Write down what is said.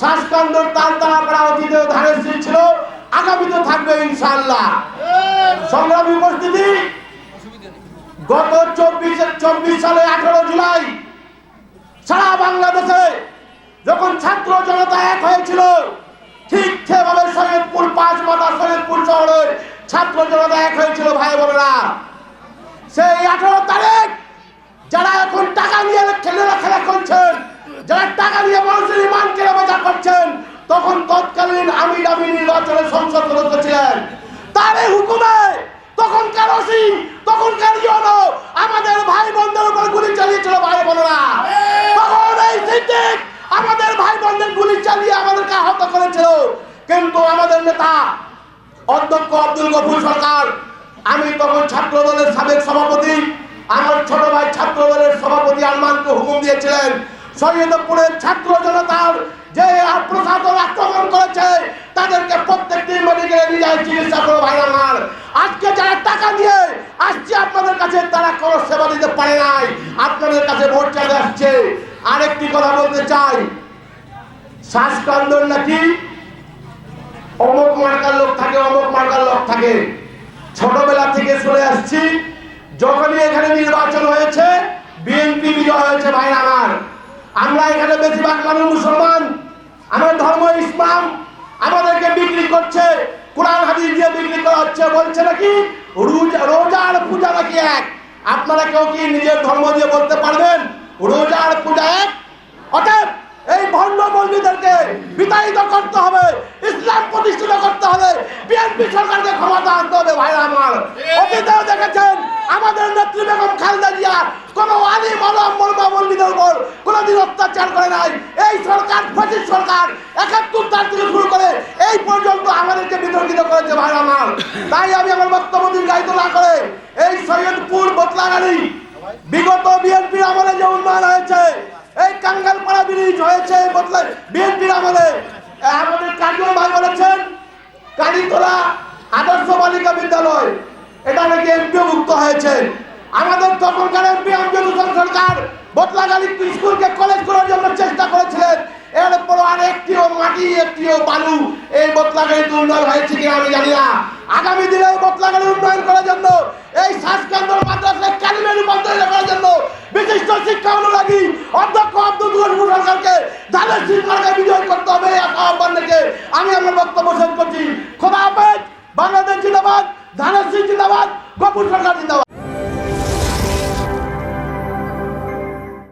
শ্বাসকান্দর তাল তালা করা অতীতেও ধানের শীত ছিল। আগামীতে থাকবে ইনশাআল্লাহ। সংগ্রামী উপস্থিতি, গত চব্বিশ চব্বিশ সালে আঠারো জুলাই, সারা বাংলাদেশে যখন ছাত্র জনতা এক হয়েছিল, ঠিক সেভাবে সৈয়দপুর পাঁচ মাথা সৈয়দপুর শহরের ছাত্র জনতা এক হয়েছিল, ভাই বোনেরা। সেই আঠারো তারিখ আমি নির্বাচনে সংসদ সদস্য ছিলেন। তার হুকুমে তখনকার ওসি তখনকার ইয়নো আমাদের ভাই বোনদের উপর গুলি চালিয়েছিল ভাই বোনেরা। তখন এই সিদ্দিক আমাদের ভাই বোনদের গুলি চালিয়ে আমাদেরকে আহত করেছিল। কিন্তু আমাদের নেতা অধ্যক্ষ আব্দুল গফুর সরকার, আমি তখন ছাত্র দলের সাবেক সভাপতি, আমার ছোট ভাই ছাত্র দলের সভাপতি আরমানকে হুকুম দিয়েছিলেন সৈয়দপুরের ছাত্র জনতার যে করেছে তাদেরকে প্রত্যেকটি মেডিকেলে নিয়ে যায় চিকিৎসা করো ভাই আমার। আজকে যারা টাকা দিয়ে আসছে, আপনাদের কাছে তারা কোনো সেবা দিতে পারে নাই। আপনাদের কাছে ভোট চাইতে আসছে। আরেকটি কথা বলতে চাই। শ্বাসকান্দন নাকি অমুক মার্কার লোক থাকে, অমুক মার্কার লোক থাকে। ছোটবেলা থেকে শুনে আসছি। যখনই এখানে নির্বাচন হয়েছে, বিএনপি বিজয় হয়েছে ভাই আমার। আমরা এখানে বেশিরভাগ মানুষ মুসলমান। আমার ধর্ম ইসলাম। আমাদেরকে বিক্রি করছে কোরআন হাদিস দিয়ে বিক্রি করা হচ্ছে বলছে নাকি রোজা রোজা আর পূজা নাকি এক? আপনারা কেউ কি নিজের ধর্ম দিয়ে বলতে পারবেন? রোজা আর পূজা এক? অতএব এই ভণ্ড মন্দিরদেরকে বিতাড়িত করতে হবে ইসলাম প্রতিষ্ঠিত করতে হবে বিএনপি সরকারকে ক্ষমতা আনতে হবে ভাইরা আমার। অতীতেও দেখেছেন আমাদের নেত্রী বেগম খালেদা জিয়া কোনো আলিম আলম মোলমা উপর কোনোদিন অত্যাচার করে নাই। এই সরকার ফ্যাসিস সরকার একাত্তর তার থেকে শুরু করে এই পর্যন্ত আমাদেরকে বিতর্কিত করেছে ভাইরা আমার। তাই আমি আমার বক্তব্য দীর্ঘায়িত না করে এই সৈয়দপুর বতলাগাড়ি বিগত বিএনপির আমলে যে উন্নয়ন হয়েছে, এই কাঙ্গালপাড়া ব্রিজ হয়েছে বদলে, বিএনপির আমলে। আমাদের কাজল ভাই বলেছেন কালীতলা আদর্শ বালিকা বিদ্যালয়। এটা নাকি এমপিও মুক্ত হয়েছে আমাদের তখনকার প্রিয়ঞ্জন সরকার বটলাগালি স্কুলকে কলেজ করার জন্য চেষ্টা করেছিলেন। এরপর আর একটিও মাটি, একটিও বালু। এই বটলাগালি উন্নয়ন হয়েছে কিনা আমি জানি না। আগামী দিনে এই বটলাগালি উন্নয়ন করার জন্য, এই শ্বাসকেন্দ্র মাদ্রাসা একাডেমি রূপান্তরিত করার জন্য বিশিষ্ট শিক্ষা অনুরাগী অধ্যক্ষ আব্দুল গফুর সরকারকে ধানের সরকারকে বিজয় করতে হবে আহ্বান রেখে আমি আমার বক্তব্য শেষ করছি। খোদা হাফেজ, বাংলাদেশ জিন্দাবাদ, ধানের সিং জিন্দাবাদ, গফুর সরকার জিন্দাবাদ।